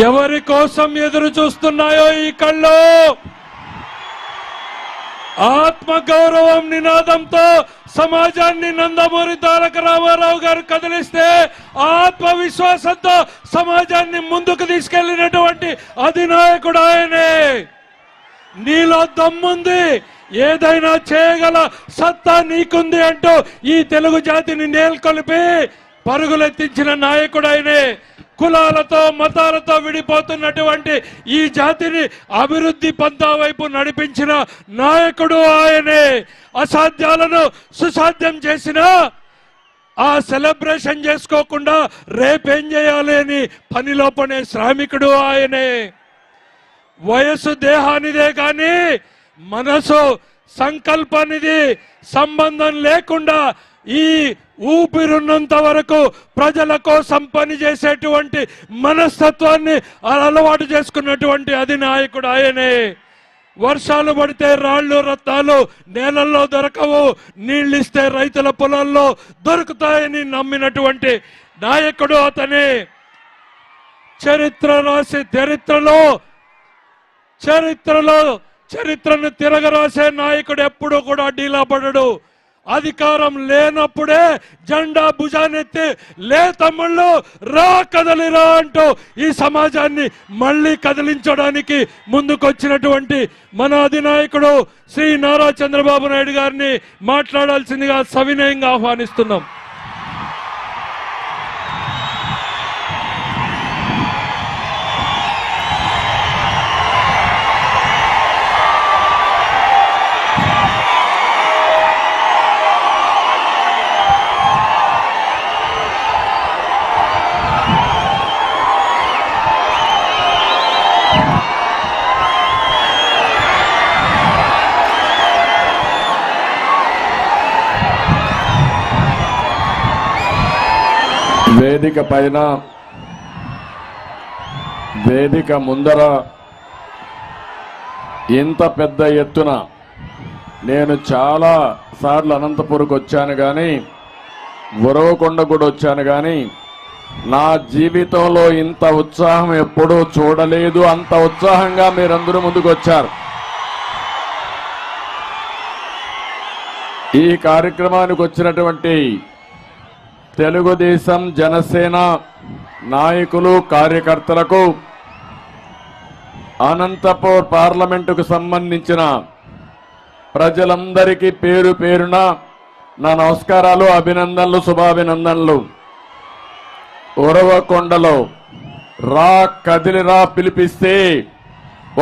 ఎవరి కోసం ఎదురు చూస్తున్నాయో ఈ కళ్ళు? ఆత్మ గౌరవం నినాదంతో సమాజాన్ని నందమూరి తారక రామారావు గారు కదిలిస్తే ఆత్మవిశ్వాసంతో సమాజాన్ని ముందుకు తీసుకెళ్ళినటువంటి అధినాయకుడు ఆయనే. నీలో దమ్ముంది. ఏదైనా చేయగల సత్తా నీకుంది అంటూ ఈ తెలుగు జాతిని నేల్కొలిపి పరుగులెత్తించిన నాయకుడు ఆయనే. కులాలతో మతాలతో విడిపోతున్నటువంటి ఈ జాతిని అభివృద్ధి పంతా వైపు నడిపించిన నాయకుడు ఆయనే. అసాధ్యాలను సుసాధ్యం చేసిన ఆ సెలబ్రేషన్ చేసుకోకుండా రేపేం చేయాలి అని పనిలో పనే శ్రామికుడు ఆయనే. వయసు దేహానిదే కానీ మనసు సంకల్పానిది సంబంధం లేకుండా ఈ ఊపిరున్నంత వరకు ప్రజల కోసం పనిచేసేటువంటి మనస్తత్వాన్ని అలవాటు చేసుకున్నటువంటి అది నాయకుడు ఆయనే. వర్షాలు పడితే రాళ్ళు రత్నాలు నేలల్లో దొరకవు నీళ్ళిస్తే రైతుల పొలాల్లో దొరుకుతాయని నమ్మినటువంటి నాయకుడు అతనే. చరిత్ర రాసి చరిత్రలో చరిత్రలో చరిత్రను తిరగరాసే నాయకుడు ఎప్పుడూ కూడా డీలా పడడు. అధికారం లేనప్పుడే జెండా భుజానెత్తి లే తమ్ముళ్ళు రా కదలిరా అంటూ ఈ సమాజాన్ని మళ్ళీ కదిలించడానికి ముందుకొచ్చినటువంటి మన అధినాయకుడు శ్రీ నారా చంద్రబాబు నాయుడు గారిని మాట్లాడాల్సిందిగా సవినయంగా ఆహ్వానిస్తున్నాం. వేదిక పైన వేదిక ముందర ఇంత పెద్ద ఎత్తున నేను చాలా సార్లు అనంతపూర్కి వచ్చాను కానీ ఉరవకొండ కూడా వచ్చాను కానీ నా జీవితంలో ఇంత ఉత్సాహం ఎప్పుడూ చూడలేదు. అంత ఉత్సాహంగా మీరందరూ ముందుకు వచ్చారు. ఈ కార్యక్రమానికి వచ్చినటువంటి తెలుగుదేశం జనసేన నాయకులు కార్యకర్తలకు అనంతపూర్ పార్లమెంటుకు సంబంధించిన ప్రజలందరికీ పేరు పేరున నా నమస్కారాలు అభినందనలు శుభాభినందనలు. ఉరవకొండలో రా కదిలిరా పిలిపిస్తే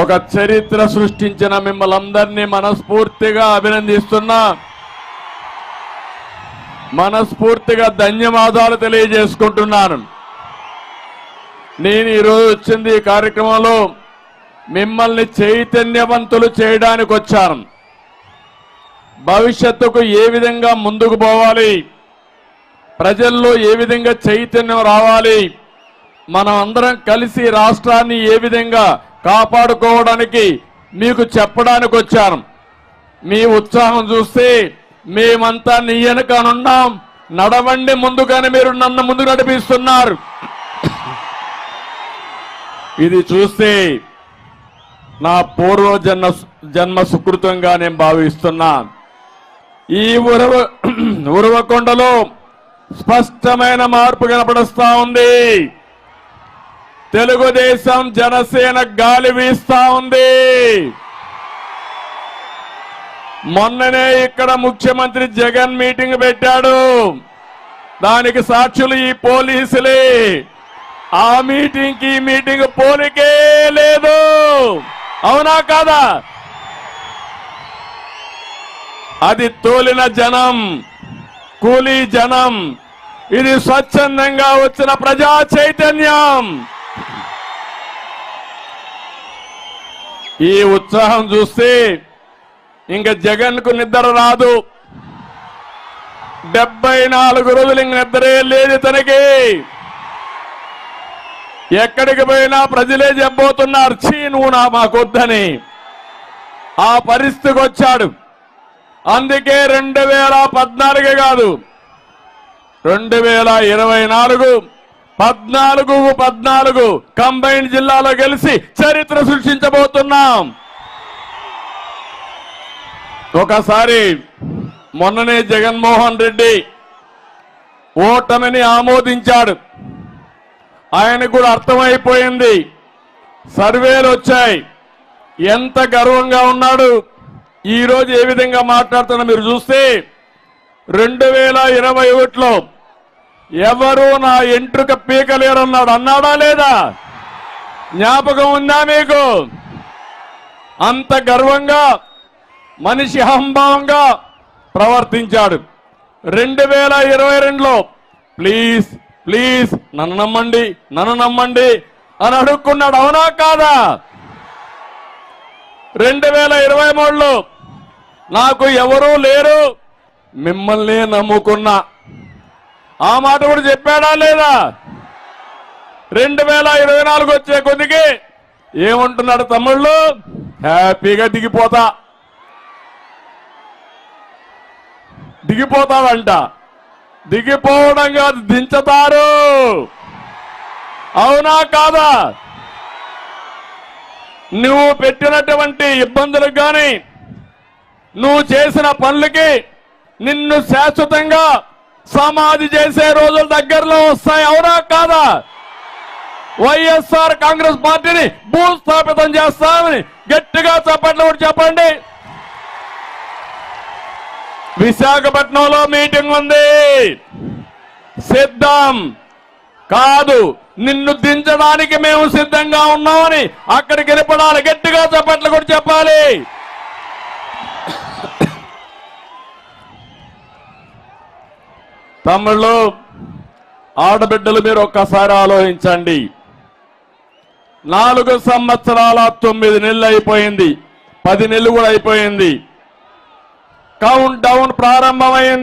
ఒక చరిత్ర సృష్టించిన మిమ్మల్ని అందరినీ మనస్ఫూర్తిగా అభినందిస్తున్నా. మనస్ఫూర్తిగా ధన్యవాదాలు తెలియజేసుకుంటున్నాను. నేను ఈరోజు వచ్చింది ఈ కార్యక్రమంలో మిమ్మల్ని చైతన్యవంతులు చేయడానికి వచ్చాను. భవిష్యత్తుకు ఏ విధంగా ముందుకు పోవాలి? ప్రజల్లో ఏ విధంగా చైతన్యం రావాలి? మనం అందరం కలిసి రాష్ట్రాన్ని ఏ విధంగా కాపాడుకోవడానికి మీకు చెప్పడానికి వచ్చాను. మీ ఉత్సాహం చూస్తే మేమంతా నీ వెనకనున్నాం. నడవండి ముందుగానే మీరు నన్ను ముందు నడిపిస్తున్నారు. ఇది చూస్తే నా పూర్వ జన్మ జన్మ సుకృతంగా నేను భావిస్తున్నా. ఈ ఉరవ ఉరవకొండలో స్పష్టమైన మార్పు కనపడుస్తా ఉంది. తెలుగుదేశం జనసేన గాలి వీస్తా ఉంది. మొన్ననే ఇక్కడ ముఖ్యమంత్రి జగన్ మీటింగ్ పెట్టాడు. దానికి సాక్షులు ఈ పోలీసులే. ఆ మీటింగ్కి మీటింగ్ పోలికే లేదు. అవునా కాదా? అది తోలిన జనం కూలీ జనం ఇది స్వచ్ఛందంగా వచ్చిన ప్రజా చైతన్యం. ఈ ఉత్సాహం చూస్తే ఇంకా జగన్కు నిద్ర రాదు. డెబ్బై నాలుగు రోజులు ఇంక నిద్రే లేదు తనకి. ఎక్కడికి పోయినా ప్రజలే చెప్పబోతున్నారు చీ నువ్వు నా మాకొద్దని ఆ పరిస్థితికి వచ్చాడు. అందుకే రెండు వేల పద్నాలుగే కాదు రెండు వేల ఇరవై నాలుగు పద్నాలుగు పద్నాలుగు కంబైన్ జిల్లాలో గెలిచి చరిత్ర సృష్టించబోతున్నాం. ఒకసారి మొన్ననే జగన్మోహన్ రెడ్డి ఓటమిని ఆమోదించాడు. ఆయన కూడా అర్థమైపోయింది. సర్వేలు వచ్చాయి. ఎంత గర్వంగా ఉన్నాడు. ఈరోజు ఏ విధంగా మాట్లాడుతున్నా మీరు చూస్తే రెండు వేల ఇరవై ఒకటిలో ఎవరు నా ఎంట్రుక పీకలేరన్నాడు అన్నాడా లేదా? జ్ఞాపకం ఉందా మీకు? అంత గర్వంగా మనిషి అహంభావంగా ప్రవర్తించాడు. రెండు వేల ఇరవై రెండులో ప్లీజ్ ప్లీజ్ నన్ను నమ్మండి నన్ను నమ్మండి అని అడుక్కున్నాడు. అవునా కాదా? రెండు వేల ఇరవై మూడులో నాకు ఎవరూ లేరు మిమ్మల్ని నమ్ముకున్నా. ఆ మాట కూడా చెప్పాడా లేదా? రెండు వేల ఇరవై నాలుగు వచ్చే కొద్దికి ఏమంటున్నాడు తమ్ముళ్ళు? హ్యాపీగా దిగిపోతా. దిగిపోతాడంట దిగిపోవడం కాదు దించుతారు. అవునా కాదా? నువ్వు పెట్టినటువంటి ఇబ్బందులకు కానీ నువ్వు చేసిన పనులకి నిన్ను శాశ్వతంగా సమాధి చేసే రోజులు దగ్గరలో వస్తాయి అవునా కాదా? వైఎస్ఆర్ కాంగ్రెస్ పార్టీని భూస్థాపితం చేస్తామని గట్టిగా చెప్పట్లు కూడా చెప్పండి. విశాఖపట్నంలో మీటింగ్ ఉంది. సిద్ధం. కాదు నిన్ను దించడానికి మేము సిద్ధంగా ఉన్నామని అక్కడికి వెళ్ళిపడాలి గట్టిగా చెప్పట్లు కూడా చెప్పాలి. తమ్ముళ్ళు ఆడబిడ్డలు మీరు ఒక్కసారి ఆలోచించండి. నాలుగు సంవత్సరాల తొమ్మిది నెలలు అయిపోయింది. పది నెలలు కూడా అయిపోయింది. కౌంట్ డౌన్ ప్రారంభమైంది.